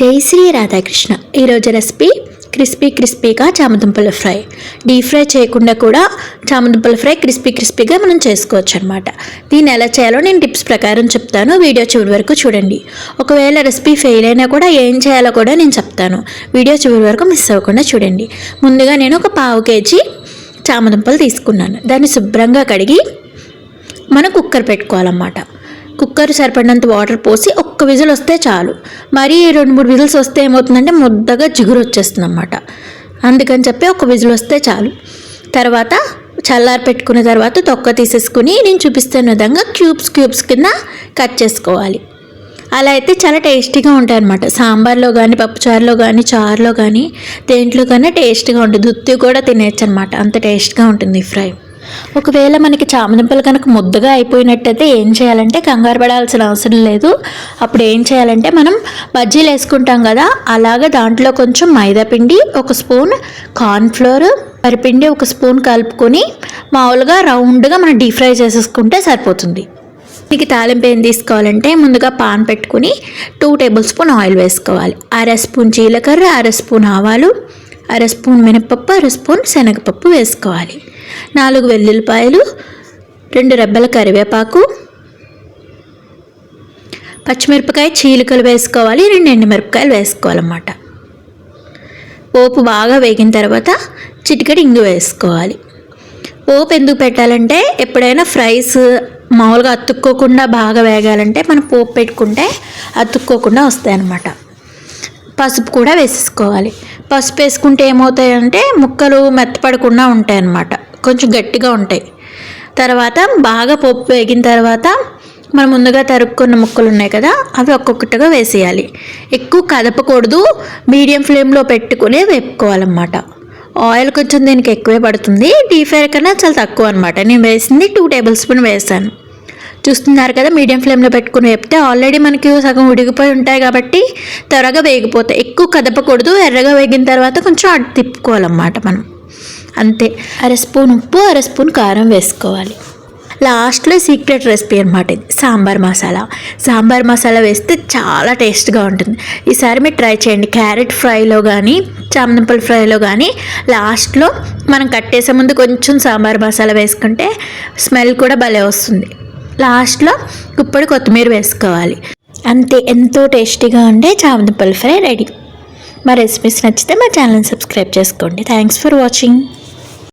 జై శ్రీ రాధాకృష్ణ. ఈరోజు recipe crispy క్రిస్పీగా చామదుంపల ఫ్రై. డీప్ ఫ్రై చేయకుండా కూడా చామదుంపల ఫ్రై క్రిస్పీ క్రిస్పీగా మనం చేసుకోవచ్చు అనమాట దీన్ని ఎలా చేయాలో నేను టిప్స్ ప్రకారం చెప్తాను. వీడియో చివరి వరకు చూడండి. ఒకవేళ రెసిపీ ఫెయిల్ అయినా కూడా ఏం చేయాలో కూడా నేను చెప్తాను. వీడియో చివరి వరకు మిస్ అవ్వకుండా చూడండి. ముందుగా నేను ఒక పావు కేజీ చామదుంపలు తీసుకున్నాను. దాన్ని శుభ్రంగా కడిగి మనం కుక్కర్ పెట్టుకోవాలన్నమాట. కుక్కర్ సరిపడినంత వాటర్ పోసి ఒక ఒక్క విజిల్ వస్తే చాలు. మరీ రెండు మూడు విజిల్స్ వస్తే ఏమవుతుందంటే ముద్దగా జిగురు వచ్చేస్తుంది అనమాట అందుకని చెప్పి ఒక విజిల్ వస్తే చాలు. తర్వాత చల్లారి పెట్టుకున్న తర్వాత తొక్క తీసేసుకుని నేను చూపిస్తున్న విధంగా క్యూబ్స్ క్యూబ్స్ కింద కట్ చేసుకోవాలి. అలా అయితే చాలా టేస్టీగా ఉంటాయి అనమాట సాంబార్లో కానీ పప్పుచారులో కానీ చారులో కానీ దేంట్లో కానీ టేస్ట్గా ఉంటుంది. దుత్తి కూడా తినేయచ్చు అనమాట అంత టేస్ట్గా ఉంటుంది ఈ ఫ్రై. ఒకవేళ మనకి చామదుంపలు కనుక ముద్దగా అయిపోయినట్టయితే ఏం చేయాలంటే కంగారు పడాల్సిన అవసరం లేదు. అప్పుడు ఏం చేయాలంటే మనం బజ్జీలు వేసుకుంటాం కదా అలాగా దాంట్లో కొంచెం మైదా పిండి ఒక స్పూన్ కార్న్ఫ్లోర్ వరిపిండి ఒక స్పూన్ కలుపుకొని మామూలుగా రౌండ్గా మనం డీప్ ఫ్రై చేసేసుకుంటే సరిపోతుంది. మీకు తాలింపు ఏం తీసుకోవాలంటే ముందుగా పాన్ పెట్టుకుని టూ టేబుల్ స్పూన్ ఆయిల్ వేసుకోవాలి. అర స్పూన్ జీలకర్ర అర స్పూన్ ఆవాలు అర స్పూన్ మినపప్పు అర స్పూన్ శనగపప్పు వేసుకోవాలి. నాలుగు వెల్లుల్లిపాయలు రెండు రెబ్బల కరివేపాకు పచ్చిమిరపకాయ చీలికలు వేసుకోవాలి రెండు ఎండుమిరపకాయలు వేసుకోవాలన్నమాట. పోపు బాగా వేగిన తర్వాత చిటికెడు ఇంగు వేసుకోవాలి. పోపు ఎందుకు పెట్టాలంటే ఎప్పుడైనా ఫ్రైస్ మామూలుగా అతుక్కోకుండా బాగా వేగాలంటే మనం పోపు పెట్టుకుంటే అతుక్కోకుండా వస్తాయన్నమాట. పసుపు కూడా వేసేసుకోవాలి. పసుపు వేసుకుంటే ఏమవుతాయంటే ముక్కలు మెత్తపడకుండా ఉంటాయన్నమాట. కొంచెం గట్టిగా ఉంటాయి. తర్వాత బాగా పప్పు వేగిన తర్వాత మనం ముందుగా తరుక్కున్న ముక్కలు ఉన్నాయి కదా అవి ఒక్కొక్కటిగా వేసేయాలి. ఎక్కువ కదపకూడదు మీడియం ఫ్లేమ్లో పెట్టుకుని వేపుకోవాలన్నమాట. ఆయిల్ కొంచెం దీనికి ఎక్కువే పడుతుంది డీప్ ఫ్రై కన్నా చాలా తక్కువ అనమాట నేను వేసింది టూ టేబుల్ స్పూన్ వేసాను. చూస్తున్నారు కదా మీడియం ఫ్లేమ్లో పెట్టుకుని వేపితే ఆల్రెడీ మనకి సగం ఉడిగిపోయి ఉంటాయి కాబట్టి త్వరగా వేగిపోతాయి. ఎక్కువ కదపకూడదు ఎర్రగా వేగిన తర్వాత కొంచెం అటు తిప్పుకోవాలన్నమాట మనం. అంతే. అర స్పూన్ ఉప్పు అర స్పూన్ కారం వేసుకోవాలి. లాస్ట్లో సీక్రెట్ రెసిపీ అనమాట ఇది సాంబార్ మసాలా. సాంబార్ మసాలా వేస్తే చాలా టేస్ట్గా ఉంటుంది. ఈసారి మీరు ట్రై చేయండి. క్యారెట్ ఫ్రైలో కానీ చామదుంపల ఫ్రైలో కానీ లాస్ట్లో మనం కట్టేసే ముందు కొంచెం సాంబార్ మసాలా వేసుకుంటే స్మెల్ కూడా భలే వస్తుంది. లాస్ట్లో ఇప్పుడు కొత్తిమీర వేసుకోవాలి. అంతే ఎంతో టేస్టీగా ఉండే చామదుంపల ఫ్రై రెడీ. మా రెసిపీస్ నచ్చితే మా ఛానల్ని సబ్స్క్రైబ్ చేసుకోండి. Thanks for watching.